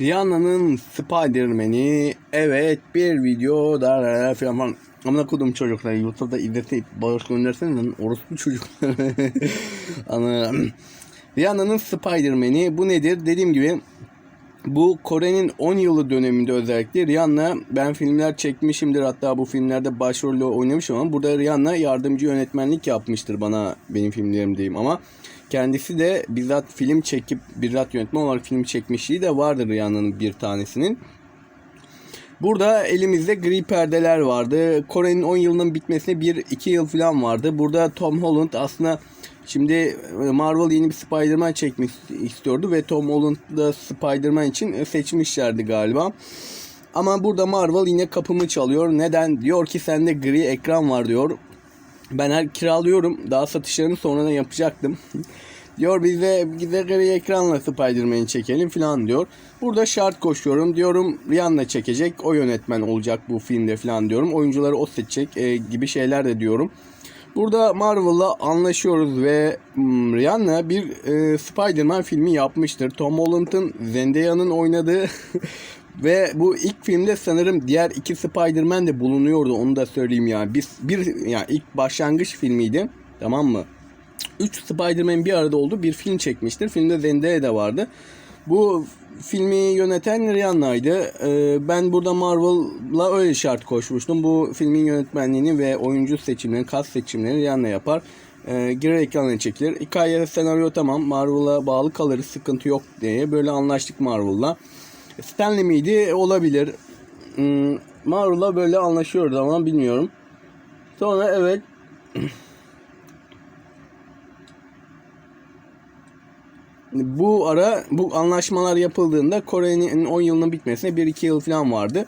Rihanna'nın Spider-Man'i evet bir video da falan falan. Amına kodum çocuklar YouTube'da izlete bağış gönderseniz lan orospu çocuklar. Ana. Rihanna'nın Spider-Man'i bu nedir? Dediğim gibi bu Kore'nin 10 yılı döneminde özellikle Rihanna ben filmler çekmişimdir hatta bu filmlerde başrolle oynamışım ama burada Rihanna yardımcı yönetmenlik yapmıştır bana benim filmlerimdeyim ama kendisi de bizzat film çekip bizzat yönetmen olarak film çekmişliği de vardır Rihanna'nın bir tanesinin. Burada elimizde gri perdeler vardı. Kore'nin 10 yılının bitmesine 1-2 yıl falan vardı. Burada Tom Holland aslında şimdi Marvel yeni bir Spider-Man çekmek istiyordu ve Tom Holland da Spider-Man için seçmişlerdi galiba. Ama burada Marvel yine kapımı çalıyor. Neden? Diyor ki sende gri ekran var diyor. Ben her kiralıyorum. Daha satışlarını sonradan yapacaktım. diyor bize bize gri ekranla Spider-Man'i çekelim falan diyor. Burada şart koşuyorum. Diyorum Rihanna çekecek. O yönetmen olacak bu filmde falan diyorum. Oyuncuları o seçecek e, gibi şeyler de diyorum. Burada Marvel'la anlaşıyoruz ve Rihanna bir e, Spider-Man filmi yapmıştır. Tom Holland'ın Zendaya'nın oynadığı ve bu ilk filmde sanırım diğer iki Spider-Man de bulunuyordu. Onu da söyleyeyim yani. Bir, bir yani ilk başlangıç filmiydi. Tamam mı? Üç Spider-Man bir arada oldu. Bir film çekmiştir. Filmde Zendaya da vardı. Bu filmi yöneten Rihanna'ydı. Ee, ben burada Marvel'la öyle şart koşmuştum. Bu filmin yönetmenliğini ve oyuncu seçimlerini, kas seçimlerini Rihanna yapar. Ee, girer ekranına çekilir. Hikaye, senaryo tamam. Marvel'a bağlı kalırız. Sıkıntı yok diye. Böyle anlaştık Marvel'la. Stanley miydi? Olabilir. Hmm, Marvel'la böyle anlaşıyoruz ama bilmiyorum. Sonra evet bu ara bu anlaşmalar yapıldığında Kore'nin 10 yılının bitmesine 1-2 yıl falan vardı.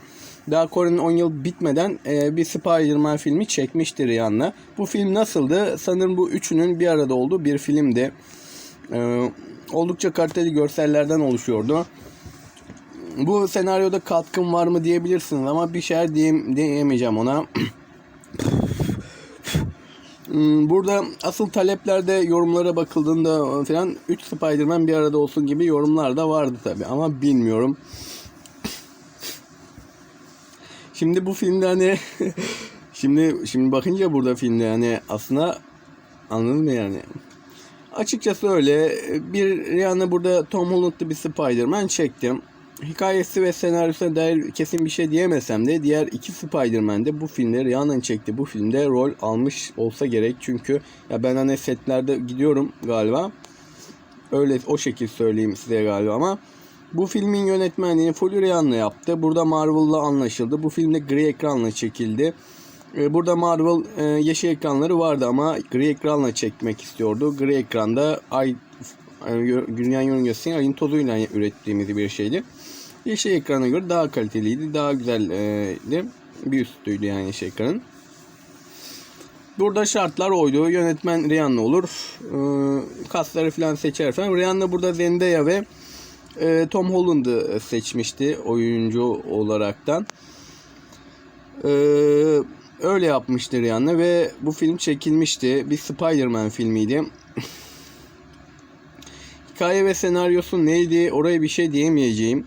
Daha Kore'nin 10 yıl bitmeden e, bir Spider-Man filmi çekmiştir Rihanna. Bu film nasıldı? Sanırım bu üçünün bir arada olduğu bir filmdi. E, oldukça kaliteli görsellerden oluşuyordu. Bu senaryoda katkım var mı diyebilirsiniz ama bir şey diyem, diyemeyeceğim ona. Hmm, Burada asıl taleplerde yorumlara bakıldığında falan 3 Spider-Man bir arada olsun gibi yorumlar da vardı tabi ama bilmiyorum. Şimdi bu filmde hani şimdi şimdi bakınca burada filmde hani aslında anladın mı yani? Açıkçası öyle bir Rihanna burada Tom Holland'lı bir Spider-Man çektim. Hikayesi ve senaryosuna dair kesin bir şey diyemesem de diğer iki Spider-Man de bu filmde Rihanna'nın çektiği bu filmde rol almış olsa gerek. Çünkü ya ben hani setlerde gidiyorum galiba. Öyle o şekil söyleyeyim size galiba ama bu filmin yönetmenliğini full Rihanna yaptı. Burada Marvel'la anlaşıldı. Bu filmde gri ekranla çekildi. Ee, Burada Marvel e, yeşil ekranları vardı ama gri ekranla çekmek istiyordu. Gri ekranda ay Dünya yörüngesinin ayın tozuyla ürettiğimiz bir şeydi. Yeşil ekrana göre daha kaliteliydi, daha güzeldi. Bir üstüydü yani yeşil ekranın. Burada şartlar oydu. Yönetmen Rihanna olur. Ee, kasları falan seçer falan. Rihanna burada Zendaya ve e, Tom Holland'ı seçmişti oyuncu olaraktan. Ee, öyle yapmıştı Rihanna ve bu film çekilmişti. Bir Spider-Man filmiydi. Hikaye ve senaryosu neydi? Oraya bir şey diyemeyeceğim.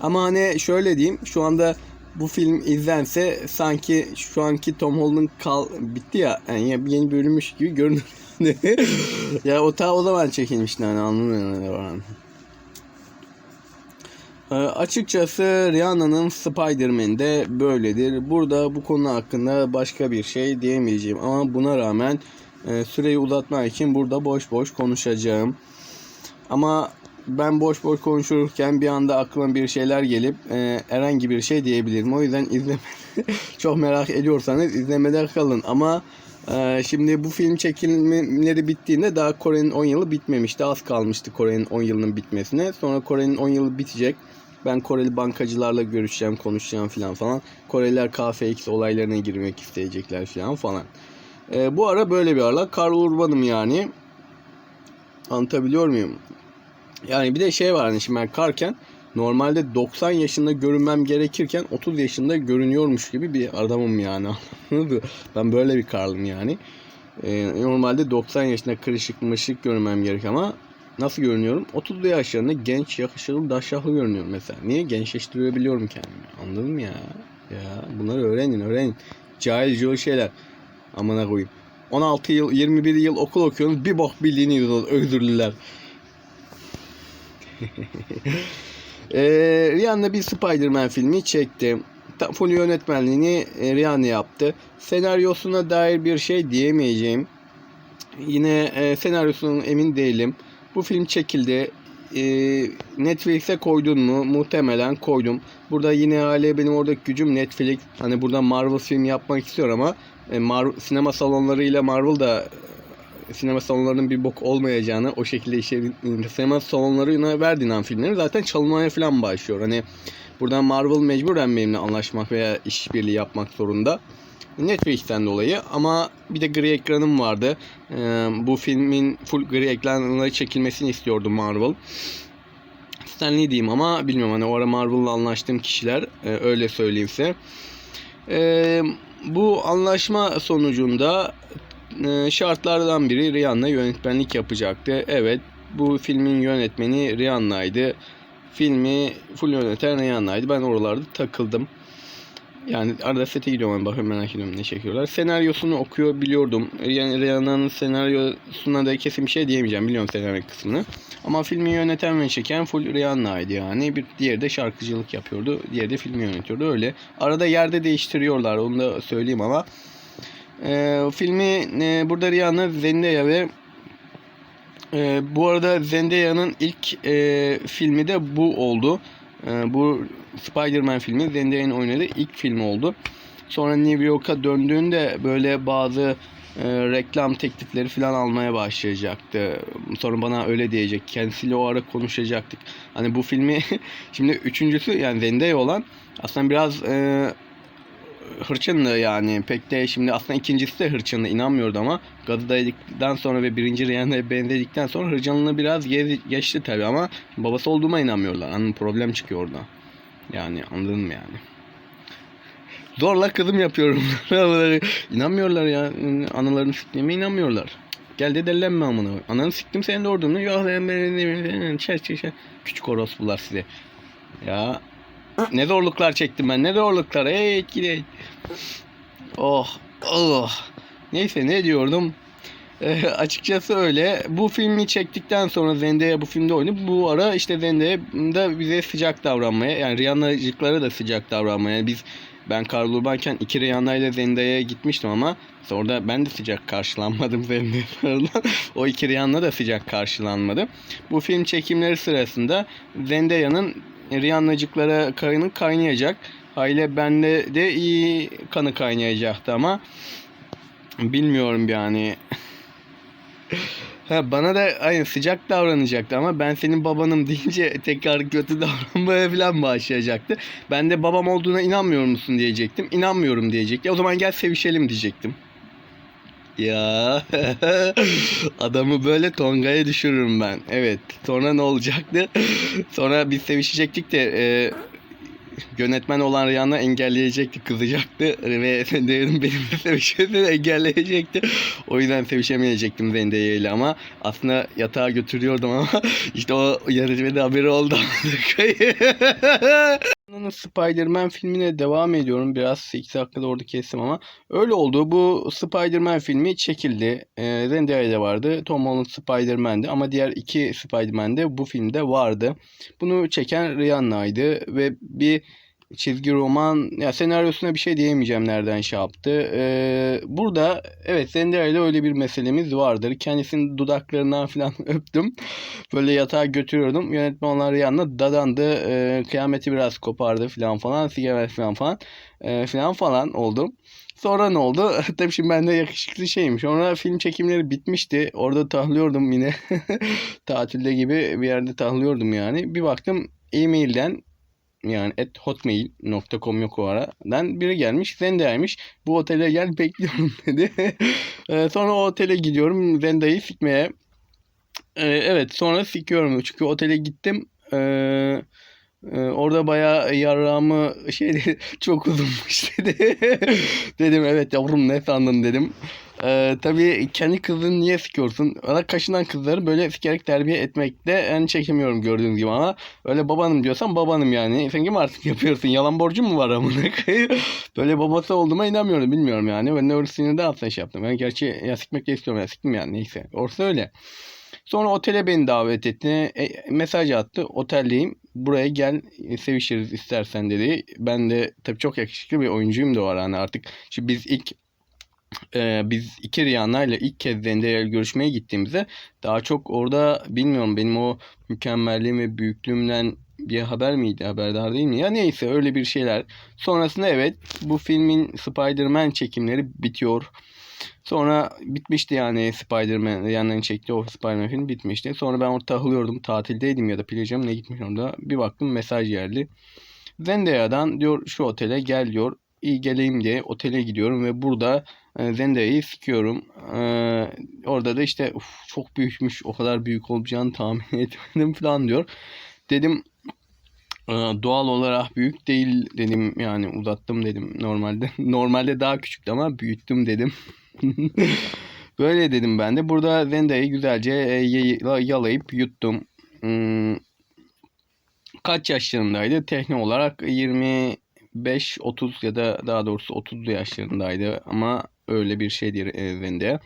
Ama hani şöyle diyeyim. Şu anda bu film izlense sanki şu anki Tom Holland kal bitti ya. Yani yeni bölünmüş gibi görünür. ya o ta o zaman çekilmişti hani anlamıyorum. Ee, açıkçası Rihanna'nın Spider-Man'de böyledir. Burada bu konu hakkında başka bir şey diyemeyeceğim. Ama buna rağmen e, süreyi uzatmak için burada boş boş konuşacağım. Ama ben boş boş konuşurken bir anda aklıma bir şeyler gelip e, herhangi bir şey diyebilirim. O yüzden izleme çok merak ediyorsanız izlemede kalın. Ama e, şimdi bu film çekimleri bittiğinde daha Kore'nin 10 yılı bitmemişti. Az kalmıştı Kore'nin 10 yılının bitmesine. Sonra Kore'nin 10 yılı bitecek. Ben Koreli bankacılarla görüşeceğim, konuşacağım falan falan. Koreliler KFX olaylarına girmek isteyecekler falan falan. E, bu ara böyle bir ara. Karl Urban'ım yani. Anlatabiliyor muyum? Yani bir de şey var hani şimdi ben karken normalde 90 yaşında görünmem gerekirken 30 yaşında görünüyormuş gibi bir adamım yani. ben böyle bir karlım yani. E, normalde 90 yaşında kırışık mışık görünmem gerek ama nasıl görünüyorum? 30'lu yaşlarında genç, yakışıklı, daşşaklı görünüyorum mesela. Niye? Gençleştirebiliyorum kendimi. Anladın mı ya? Ya bunları öğrenin, öğrenin. Cahil cahil şeyler. Amına koyayım. 16 yıl, 21 yıl okul okuyorsunuz. Bir bok bildiğini. Özürlüler. Ee, Rihanna bir Spider-Man filmi çekti. Full yönetmenliğini e, Rihanna yaptı. Senaryosuna dair bir şey diyemeyeceğim. Yine e, senaryosunun emin değilim. Bu film çekildi. E, Netflix'e koydun mu? Muhtemelen koydum. Burada yine hale benim oradaki gücüm Netflix. Hani burada Marvel film yapmak istiyor ama e, Mar- sinema salonlarıyla Marvel da e, sinema salonlarının bir bok olmayacağını o şekilde işte sinema salonlarına verdiğin filmleri zaten çalınmaya falan başlıyor. Hani buradan Marvel mecburen benimle anlaşmak veya işbirliği yapmak zorunda. Netflix'ten dolayı ama bir de gri ekranım vardı. Ee, bu filmin full gri ekranla çekilmesini istiyordu Marvel. Stanley diyeyim ama bilmiyorum hani o ara Marvel'la anlaştığım kişiler e, öyle söyleyeyim size. Ee, bu anlaşma sonucunda e, şartlardan biri Rihanna yönetmenlik yapacaktı. Evet bu filmin yönetmeni Rihanna'ydı. Filmi full yöneten Rihanna'ydı. Ben oralarda takıldım. Yani arada sete gidiyorum ben bakıyorum merak ediyorum ne çekiyorlar. Senaryosunu okuyor biliyordum. Yani Rihanna'nın senaryosuna da kesin bir şey diyemeyeceğim. Biliyorum senaryo kısmını. Ama filmi yöneten ve çeken full Rihanna'ydı yani. Bir diğeri de şarkıcılık yapıyordu. Diğeri de filmi yönetiyordu öyle. Arada yerde değiştiriyorlar onu da söyleyeyim ama. Ee, filmi e, burada Rihanna, Zendaya ve e, bu arada Zendaya'nın ilk e, filmi de bu oldu. E, bu Spider-Man filmi Zendaya'nın oynadığı ilk film oldu. Sonra New York'a döndüğünde böyle bazı e, reklam teklifleri falan almaya başlayacaktı. Sonra bana öyle diyecek. Kendisiyle o ara konuşacaktık. Hani bu filmi şimdi üçüncüsü yani Zendaya olan aslında biraz e, hırçındı yani pek de şimdi aslında ikincisi de hırçındı inanmıyordu ama gazı dayadıktan sonra ve birinci Rihanna'ya benzedikten sonra hırçınlığı biraz ge- geçti tabi ama babası olduğuma inanmıyorlar. Hani problem çıkıyor orada. Yani anladın mı yani? Zorla kızım yapıyorum. inanmıyorlar ya. Analarını siktiğime inanmıyorlar. Gel de dellenme amına. Ananı siktim senin de ordunu. Yok ben ben çer çer. Küçük orospular size. Ya ne zorluklar çektim ben. Ne zorluklar. Hey gidey. Oh. Oh. Neyse ne diyordum? Eh, açıkçası öyle. Bu filmi çektikten sonra Zendaya bu filmde oynayıp bu ara işte Zendaya da bize sıcak davranmaya yani Rihanna'cıklara da sıcak davranmaya. Yani biz ben Karl Urban'ken iki Rihanna ile Zendaya'ya gitmiştim ama sonra da ben de sıcak karşılanmadım Zendaya'lardan. o iki Rihanna da sıcak karşılanmadı. Bu film çekimleri sırasında Zendaya'nın Rihanna'cıklara kanı kaynayacak. Aile bende de iyi kanı kaynayacaktı ama bilmiyorum yani. Ha, bana da aynı sıcak davranacaktı ama ben senin babanım deyince tekrar kötü davranmaya falan başlayacaktı. Ben de babam olduğuna inanmıyor musun diyecektim. İnanmıyorum diyecekti. O zaman gel sevişelim diyecektim. Ya adamı böyle tongaya düşürürüm ben. Evet. Sonra ne olacaktı? Sonra biz sevişecektik de e, yönetmen olan Rihanna engelleyecekti, kızacaktı ve Zendaya'nın benimle sevişmesini engelleyecekti. O yüzden sevişemeyecektim Zendaya ile ama aslında yatağa götürüyordum ama işte o yarışmada haberi oldu. Spider-Man filmine devam ediyorum. Biraz 8 dakikada orada kestim ama öyle oldu. Bu Spider-Man filmi çekildi. E, Zendaya vardı. Tom Holland Spider-Man'di ama diğer iki Spider-Man de bu filmde vardı. Bunu çeken Rihanna'ydı ve bir çizgi roman ya senaryosuna bir şey diyemeyeceğim nereden şey yaptı. Ee, burada evet Zendaya ile öyle bir meselemiz vardır. Kendisinin dudaklarından falan öptüm. Böyle yatağa götürüyordum. Yönetmen olan Rihanna dadandı. Ee, kıyameti biraz kopardı falan falan. Sigara falan falan. Ee, falan falan oldu. Sonra ne oldu? Tabii şimdi ben de yakışıklı şeyim. Sonra film çekimleri bitmişti. Orada tahlıyordum yine. Tatilde gibi bir yerde tahlıyordum yani. Bir baktım e-mailden yani at hotmail.com yok o aradan biri gelmiş Zendaya'ymış. Bu otele gel bekliyorum dedi. Ee, sonra o otele gidiyorum Zendaya'yı sikmeye. Ee, evet sonra sikiyorum çünkü otele gittim. Ee, e, orada bayağı yarrağımı şey dedi, çok uzunmuş dedi. dedim evet yavrum ne sandın dedim. Ee, tabii kendi kızını niye sikiyorsun? Bana kaşınan kızları böyle sikerek terbiye etmekte en çekemiyorum gördüğünüz gibi ama öyle babanım diyorsan babanım yani. Sen kim artık yapıyorsun? Yalan borcum mu var amına? Böyle babası olduğuma inanmıyorum bilmiyorum yani. Ben de öyle sinirden aslında şey yaptım. Ben gerçi ya sikmek istiyorum ya siktim yani neyse. Orası öyle. Sonra otele beni davet etti. E, mesaj attı. Oteldeyim. Buraya gel e, sevişiriz istersen dedi. Ben de tabii çok yakışıklı bir oyuncuyum da var hani artık. Şimdi biz ilk e, biz iki Rihanna ile ilk kez Zendaya görüşmeye gittiğimizde daha çok orada bilmiyorum benim o mükemmelliğim ve büyüklüğümden bir haber miydi haberdar değil mi? Ya neyse öyle bir şeyler. Sonrasında evet bu filmin Spider-Man çekimleri bitiyor. Sonra bitmişti yani Spider-Man yanlarını çekti o Spider-Man film bitmişti. Sonra ben orada takılıyordum tatildeydim ya da plajım ne gitmiş orada. Bir baktım mesaj geldi. Zendaya'dan diyor şu otele gel diyor. İyi geleyim diye otele gidiyorum ve burada e, Zendaya'yı sikiyorum. E, orada da işte "Uf, çok büyükmüş o kadar büyük olacağını tahmin etmedim falan diyor. Dedim e, doğal olarak büyük değil dedim yani uzattım dedim normalde. Normalde daha küçüktü ama büyüttüm dedim. Böyle dedim ben de. Burada Zendaya'yı güzelce e, yalayıp yuttum. Hmm, kaç yaşlarındaydı? Tekne olarak 25 30 ya da daha doğrusu 30 yaşlarındaydı ama öyle bir şeydir e, Zendaya.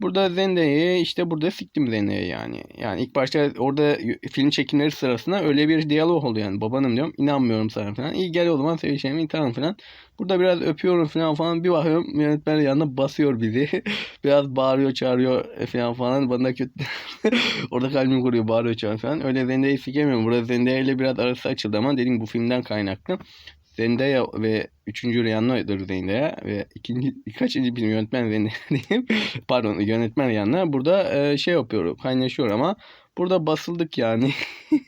Burada Zendaya'yı işte burada siktim Zendaya'yı yani. Yani ilk başta orada film çekimleri sırasında öyle bir diyalog oldu yani. Babanım diyorum inanmıyorum sana falan. İyi gel o zaman sevişelim tamam falan. Burada biraz öpüyorum falan falan. Bir bakıyorum yönetmen yanına basıyor bizi. biraz bağırıyor çağırıyor e, falan falan. Bana kötü. orada kalbim kuruyor bağırıyor çağırıyor falan. Öyle Zendaya'yı sikemiyorum. Burada Zendaya biraz arası açıldı ama dedim bu filmden kaynaklı. Zendaya ve üçüncü Rihanna'dır Zendaya ve ikinci kaçıncı bir yönetmen Zendaya diyeyim. Pardon yönetmen Rihanna. Burada e, şey yapıyor kaynaşıyor ama burada basıldık yani.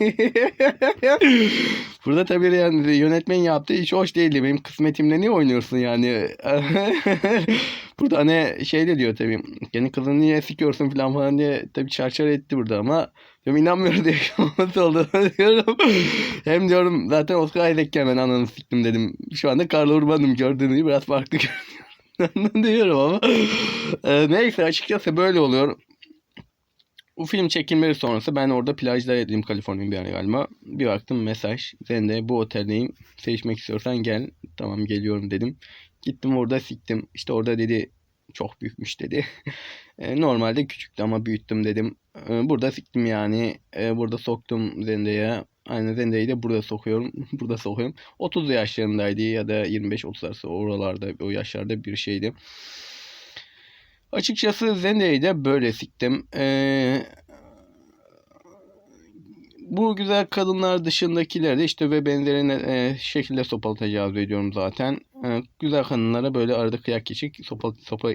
burada tabii yani yönetmen yaptığı iş hoş değildi. Benim kısmetimle niye oynuyorsun yani? burada hani şey de diyor tabii. Kendi kızını niye sikiyorsun falan falan diye tabii çarçar etti burada ama Diyorum inanmıyorum diye nasıl oldu diyorum. Hem diyorum zaten Oscar Isaac'ken ben ananı siktim dedim. Şu anda Karl Urban'ım gördüğünüz gibi biraz farklı görünüyorum diyorum ama. Ee, neyse açıkçası böyle oluyor. Bu film çekimleri sonrası ben orada plajdaydım Kaliforniya bir galiba. Bir baktım mesaj. Sen de bu oteldeyim. Sevişmek istiyorsan gel. Tamam geliyorum dedim. Gittim orada siktim. İşte orada dedi çok büyükmüş dedi. E, normalde küçüktü ama büyüttüm dedim. E, burada siktim yani. E, burada soktum Zendaya. Aynı Zendaya'yı da burada sokuyorum. burada sokuyorum. 30 yaşlarındaydı ya da 25-30 arası oralarda o yaşlarda bir şeydi. Açıkçası Zendaya'yı da böyle siktim. Eee bu güzel kadınlar dışındakiler de işte ve benzerine e, şekilde sopalı tecavüz ediyorum zaten. E, güzel kadınlara böyle arada kıyak geçik sopa sopa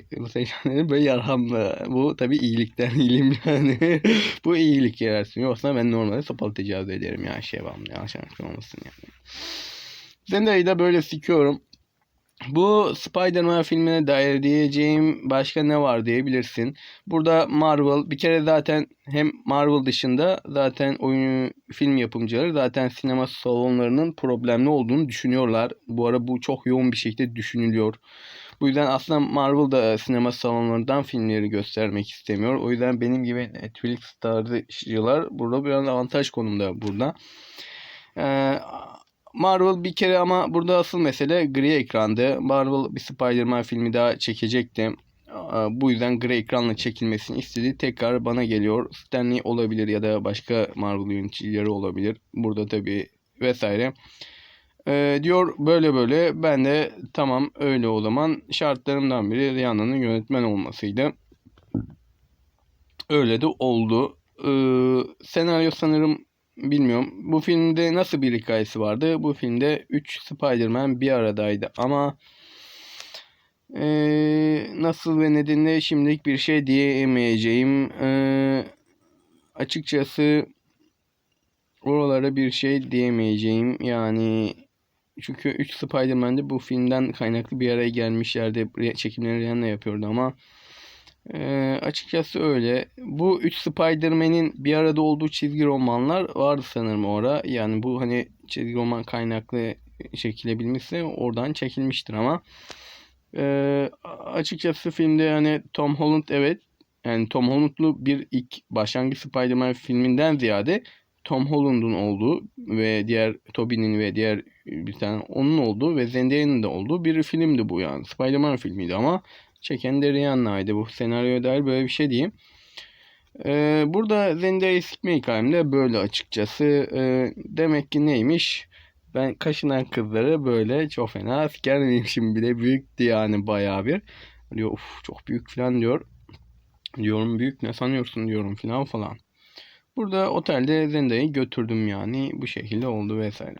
böyle yarhamla. Bu tabi iyilikten iyiyim yani. bu iyilik yersin. Yoksa ben normalde sopalı tecavüz ederim ya şey var yanlış anlaşılmasın yani. Zendaya'yı da böyle sikiyorum. Bu Spider-Man filmine dair diyeceğim başka ne var diyebilirsin. Burada Marvel bir kere zaten hem Marvel dışında zaten oyun film yapımcıları zaten sinema salonlarının problemli olduğunu düşünüyorlar. Bu ara bu çok yoğun bir şekilde düşünülüyor. Bu yüzden aslında Marvel da sinema salonlarından filmleri göstermek istemiyor. O yüzden benim gibi Netflix tarzıcılar burada biraz avantaj konumda burada. Ee, Marvel bir kere ama burada asıl mesele gri ekrandı. Marvel bir Spider-Man filmi daha çekecekti. Bu yüzden gri ekranla çekilmesini istedi. Tekrar bana geliyor. Stanley olabilir ya da başka Marvel yöneticileri olabilir. Burada tabi vesaire. Ee, diyor böyle böyle. Ben de tamam öyle o zaman. Şartlarımdan biri Rihanna'nın yönetmen olmasıydı. Öyle de oldu. Ee, senaryo sanırım bilmiyorum. Bu filmde nasıl bir hikayesi vardı? Bu filmde 3 Spider-Man bir aradaydı ama ee, nasıl ve nedenle şimdilik bir şey diyemeyeceğim. Ee, açıkçası oralara bir şey diyemeyeceğim. Yani çünkü 3 Spider-Man'de bu filmden kaynaklı bir araya gelmişlerdi. Çekimleri Rihanna yapıyordu ama ee, açıkçası öyle. Bu 3 Spider-Man'in bir arada olduğu çizgi romanlar vardı sanırım orada. Yani bu hani çizgi roman kaynaklı çekilebilmişse oradan çekilmiştir ama Ee, açıkçası filmde yani Tom Holland evet yani Tom Holland'lu bir ilk başlangıç Spider-Man filminden ziyade Tom Holland'un olduğu ve diğer Tobey'nin ve diğer bir tane onun olduğu ve Zendaya'nın da olduğu bir filmdi bu yani. Spider-Man filmiydi ama çeken de Rihanna'ydı. Bu senaryoya dair böyle bir şey diyeyim. Ee, burada Zendaya'yı sikme hikayem böyle açıkçası. Ee, demek ki neymiş? Ben kaşınan kızları böyle çok fena siker miymişim bir de büyüktü yani bayağı bir. Diyor uf çok büyük falan diyor. Diyorum büyük ne sanıyorsun diyorum falan falan. Burada otelde Zendaya'yı götürdüm yani bu şekilde oldu vesaire.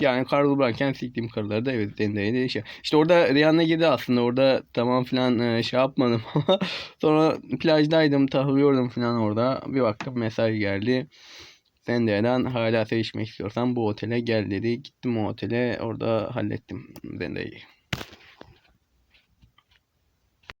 Yani karlı bırakırken siktiğim karıları da evet Zendaya'yı da şey. İşte orada Rihanna girdi aslında orada tamam filan e, şey yapmadım ama sonra plajdaydım takılıyordum filan orada bir baktım mesaj geldi. Zendaya'dan hala sevişmek istiyorsan bu otele gel dedi. Gittim o otele orada hallettim Zendaya'yı.